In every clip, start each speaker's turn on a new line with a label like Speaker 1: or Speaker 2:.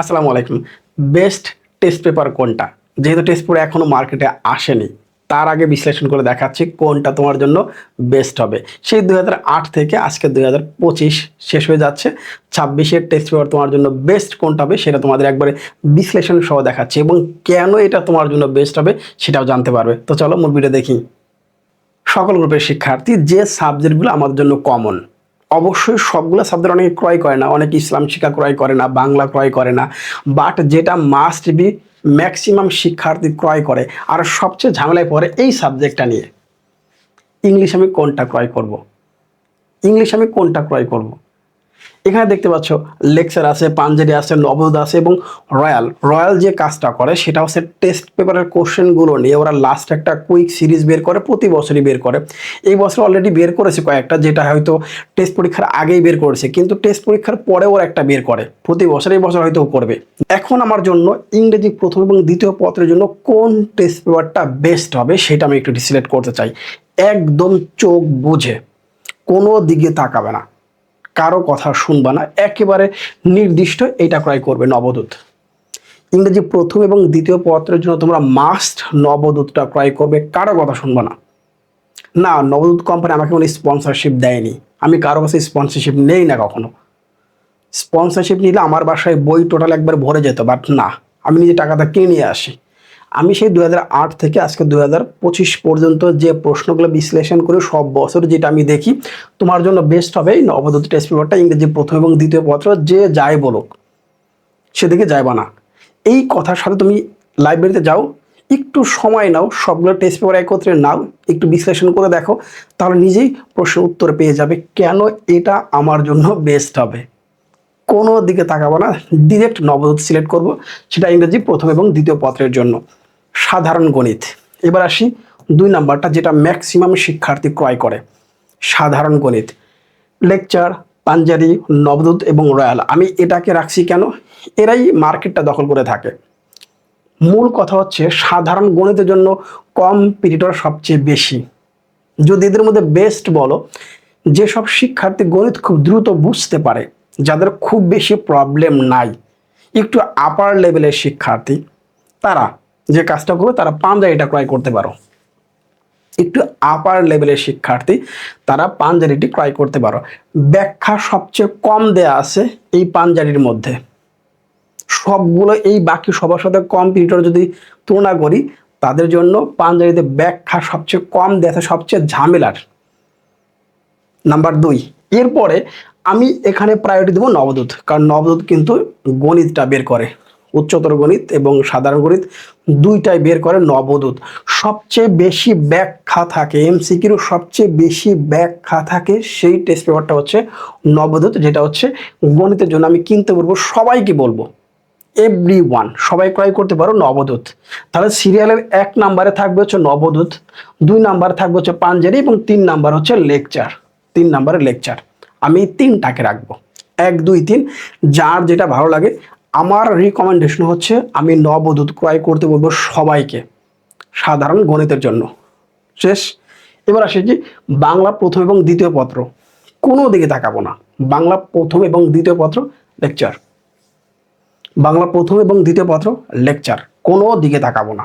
Speaker 1: আসসালামু আলাইকুম। Best test paper কোনটা? যেহেতু টেস্ট পেপার এখনও মার্কেটে আসেনি, তার আগে বিশ্লেষণ করে দেখাচ্ছি কোনটা তোমার জন্য বেস্ট হবে। সেই দু হাজার আট থেকে আজকে দু হাজার পঁচিশ শেষ হয়ে যাচ্ছে। ছাব্বিশের টেস্ট পেপার তোমার জন্য বেস্ট কোনটা হবে সেটা তোমাদের একবারে বিশ্লেষণ সহ দেখাচ্ছি এবং কেন এটা তোমার জন্য বেস্ট হবে সেটাও জানতে পারবে। তো চলো ভিডিও দেখি। সকল গ্রুপের শিক্ষার্থী যে সাবজেক্টগুলো আমাদের জন্য কমন অবশ্যই সবগুলো সাবজেক্ট অনেকে ক্রয় করে না, অনেকে ইসলাম শিক্ষা ক্রয় করে না, বাংলা ক্রয় করে না বাট যেটা মাস্ট বি ম্যাক্সিমাম শিক্ষার্থী ক্রয় করে আর সবচেয়ে ঝামেলায় পড়ে এই সাবজেক্টটা নিয়ে ইংলিশ আমি কোনটা ক্রয় করব। ইংলিশ আমি কোনটা ক্রয় করব। এখানে দেখতে পাচ্ছ, লেকচার আছে, পাঞ্জাবি আছে, নবদ আছে এবং রয়্যাল। রয়্যাল যে কাজটা করে সেটা হচ্ছে টেস্ট পেপারের কোশ্চেনগুলো নিয়ে ওরা লাস্ট একটা কুইক সিরিজ বের করে, প্রতি বছরই বের করে। এই বছর অলরেডি বের করেছে কয়েকটা, যেটা হয়তো টেস্ট পরীক্ষার আগেই বের করেছে, কিন্তু টেস্ট পরীক্ষার পরে ওরা একটা বের করে। প্রতি বছর, এই বছর হয়তো করবে। এখন আমার জন্য ইংরেজি প্রথম এবং দ্বিতীয় পত্রের জন্য কোন টেস্ট পেপারটা বেস্ট হবে সেটা আমি একটু সিলেক্ট করতে চাই। একদম চোখ বুঝে, কোনো দিকে তাকাবে না। কারও কথা শুনবা না, একেবারে নির্দিষ্ট এটা ক্রয় করবে নবদূত। ইংরেজি প্রথম এবং দ্বিতীয় পত্রের জন্য তোমরা মাস্ট নবদূতটা ক্রয় করবে, কারও কথা শুনব না। না, নবদূত কোম্পানি আমাকে কোনো স্পন্সরশিপ দেয়নি। আমি কারও কাছে স্পন্সরশিপ নেই না কখনো। স্পন্সরশিপ নিলে আমার বাসায় বই টোটাল একবার ভরে যেত বাট না, আমি নিজে টাকাটা কিনে নিয়ে আসি। আমি সেই দু হাজার আট থেকে আজকে দুহাজার পঁচিশ পর্যন্ত যে প্রশ্নগুলো বিশ্লেষণ করে সব বছর যেটা আমি দেখি, তোমার জন্য বেস্ট হবে এই নবদূত টেস্ট পেপারটা ইংরেজি প্রথম এবং দ্বিতীয় পত্র, যে যায় বলুক, সেদিকে যাইবা না। এই কথার সাথে তুমি লাইব্রেরিতে যাও, একটু সময় নাও, সবগুলো টেস্ট পেপার একত্রে নাও, একটু বিশ্লেষণ করে দেখো, তাহলে নিজেই প্রশ্নের উত্তর পেয়ে যাবে কেন এটা আমার জন্য বেস্ট হবে। কোনো দিকে তাকাবো না ডিরেক্ট নবদূত সিলেক্ট করব, সেটা ইংরেজি প্রথম এবং দ্বিতীয় পত্রের জন্য। সাধারণ গণিত। এবার আসি দুই নাম্বারটা, যেটা ম্যাক্সিমাম শিক্ষার্থী ক্রয় করে। সাধারণ গণিত। লেকচার পাঞ্জারি নবদূত এবং রয়্যাল আমি এটাকে রাখছি কেন? এরাই মার্কেটটা দখল করে থাকে। মূল কথা হচ্ছে সাধারণ গণিতের জন্য কম্পিটিটর সবচেয়ে বেশি। যদি এদের মধ্যে বেস্ট বলো, যেসব শিক্ষার্থী গণিত খুব দ্রুত বুঝতে পারে যাদের খুব বেশি প্রবলেম নাই, একটু আপার লেভেলের শিক্ষার্থী, তারা যে কাজটা করবে, তারা পাঞ্জারিটা ক্রয় করতে পারো। একটু আপার লেভেলের শিক্ষার্থী, তারা পাঞ্জারিটি ক্রয় করতে পারো। ব্যাখ্যা সবচেয়ে কম দেয়া আছে এই পাঞ্জারির মধ্যে। সবগুলো এই বাকি সবার সাথে কম্পিউটার যদি তুলনা করি, তাদের জন্য পাঞ্জাবিতে ব্যাখ্যা সবচেয়ে কম দেয়া আছে, সবচেয়ে ঝামেলার। নাম্বার দুই, এরপরে আমি এখানে প্রায়োরিটি দেবো নবদূত। কারণ নবদূত কিন্তু গণিতটা বের করে। উচ্চতর গণিত এবং সাধারণ গণিত দুইটাই বের করে নবদূত। সবচেয়ে বেশি ব্যাখ্যা থাকে এমসিকিউ সবচেয়ে বেশি ব্যাখ্যা থাকে সেই টেস্ট পেপারটা হচ্ছে নবদূত, যেটা হচ্ছে গণিতের জন্য আমি কিনতে বলব, সবাইকে বলব। এভরি ওয়ান সবাই ক্রয় করতে পারো নবদূত। তাহলে সিরিয়ালের এক নাম্বারে থাকবে হচ্ছে নবদূত, দুই নাম্বারে থাকবে হচ্ছে পাঞ্জারি এবং তিন নাম্বার হচ্ছে লেকচার তিন নাম্বারে লেকচার আমি তিনটাকে রাখব। এক, দুই, তিন, যার যেটা ভালো লাগে। আমার রিকমেন্ডেশন হচ্ছে, আমি নবদূত ক্রয় করতে বলব সবাইকে, সাধারণ গণিতের জন্য। শেষ। এবার আসে যে বাংলা প্রথম এবং দ্বিতীয় পত্র। কোনো দিকে তাকাবো না। বাংলা প্রথম এবং দ্বিতীয় পত্র লেকচার বাংলা প্রথম এবং দ্বিতীয় পত্র লেকচার কোনো দিকে তাকাবো না।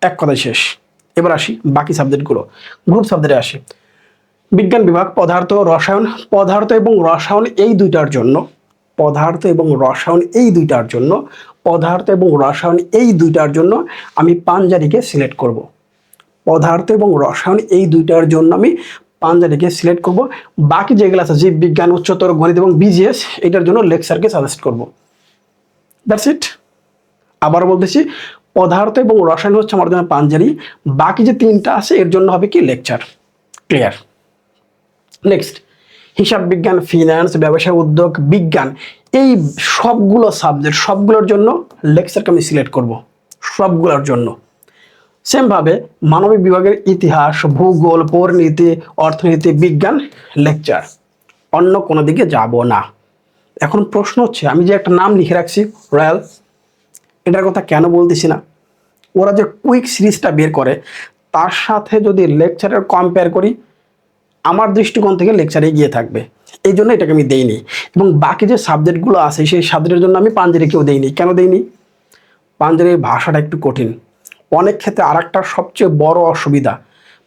Speaker 1: এক কথায় শেষ। এবার আসি বাকি সাবজেক্টগুলো গ্রুপ সাবজেক্টে আসি। বিজ্ঞান বিভাগ, পদার্থ রসায়ন, পদার্থ এবং রসায়ন এই দুইটার জন্য, পদার্থ এবং রসায়ন এই দুইটার জন্য, পদার্থ এবং রসায়ন এই দুইটার জন্য আমি পাঞ্জারিকে সিলেক্ট করব। পদার্থ এবং রসায়ন এই দুইটার জন্য আমি পাঞ্জারিকে সিলেক্ট করব। বাকি যেগুলো আছে জীব বিজ্ঞান, উচ্চতর গণিত এবং বিজিএস, এটার জন্য লেকচারকে সাজেস্ট করব। দ্যাটস ইট আবার বলতেছি, পদার্থ এবং রসায়ন হচ্ছে আমার জন্য পাঞ্জারি, বাকি যে তিনটা আছে, এর জন্য হবে কি লেকচার? ক্লিয়ার নেক্সট হিসাব বিজ্ঞান ফিনান্স ব্যবসা, উদ্যোগ, বিজ্ঞান, এই সবগুলো সাবজেক্ট সবগুলোর জন্য লেকচারকে আমি সিলেক্ট করব। সবগুলোর জন্য। সেমভাবে মানবিক বিভাগের ইতিহাস, ভূগোল পরিনীতি অর্থনীতি, বিজ্ঞান লেকচার অন্য কোনো দিকে যাব না। এখন প্রশ্ন হচ্ছে, আমি যে একটা নাম লিখে রাখছি রয়্যাল এটার কথা কেন বলতেছি না? ওরা যে কুইক সিরিজটা বের করে, তার সাথে যদি লেকচারের কম্পেয়ার করি আমার দৃষ্টিকোণ থেকে লেকচারে গিয়ে থাকবে। এই জন্য এটাকে আমি দেইনি। এবং বাকি যে সাবজেক্টগুলো আছে, সেই সাবজেক্টের জন্য আমি পাঞ্জারিকেও দেইনি। কেন দেইনি? পাঞ্জারির ভাষাটা একটু কঠিন। অনেক ক্ষেত্রে আর সবচেয়ে বড় অসুবিধা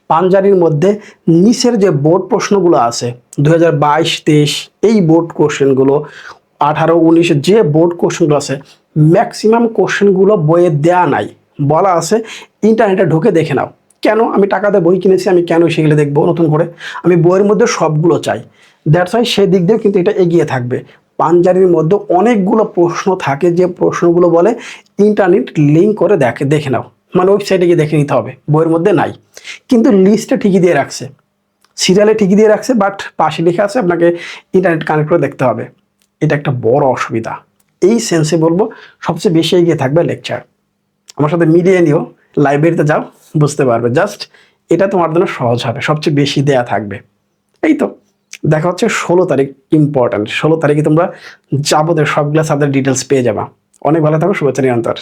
Speaker 1: পাঞ্জারির মধ্যে নিচের যে বোর্ড প্রশ্নগুলো আছে দু হাজার বাইশ এই বোর্ড কোশ্চেনগুলো, আঠারো, উনিশ, যে বোর্ড কোশ্চেনগুলো আছে ম্যাক্সিমাম কোশ্চেনগুলো বইয়ে দেয়া নাই। বলা আছে ইন্টারনেটে ঢুকে দেখে নাও। কেন আমি টাকাতে বই কিনেছি, আমি কেন সেগুলো দেখব নতুন করে? আমি বইয়ের মধ্যে সবগুলো চাই। দ্যাটস ওয়াই সেই দিক দিয়েও কিন্তু এটা এগিয়ে থাকবে। পাঞ্জারির মধ্যে অনেকগুলো প্রশ্ন থাকে, যে প্রশ্নগুলো বলে ইন্টারনেট লিঙ্ক করে দেখে দেখে নাও। মানে ওয়েবসাইটে গিয়ে দেখে নিতে হবে, বইয়ের মধ্যে নাই। কিন্তু লিস্টে ঠিকই দিয়ে রাখছে। সিরিয়ালে ঠিকই দিয়ে রাখছে বাট পাশে লিখে আছে, আপনাকে ইন্টারনেট কানেক্ট করে দেখতে হবে। এটা একটা বড় অসুবিধা। এই সেন্সে বলব, সবচেয়ে বেশি এগিয়ে থাকবে লেকচার আমার সাথে মিলিয়ে নিও লাইব্রেরিতে যাও। বুঝতে পারবে। জাস্ট এটা তোমার জন্য সহজ হবে, সবচেয়ে বেশি দেয়া থাকবে। এই তো, দেখা হচ্ছে ষোলো তারিখ ইম্পর্ট্যান্ট ষোলো তারিখে তোমরা যাবতীয় সবগুলো সাবজেক্ট ডিটেলস পেয়ে যাবা। অনেক ভালো থাকো, শুভেচ্ছা নিরন্তর।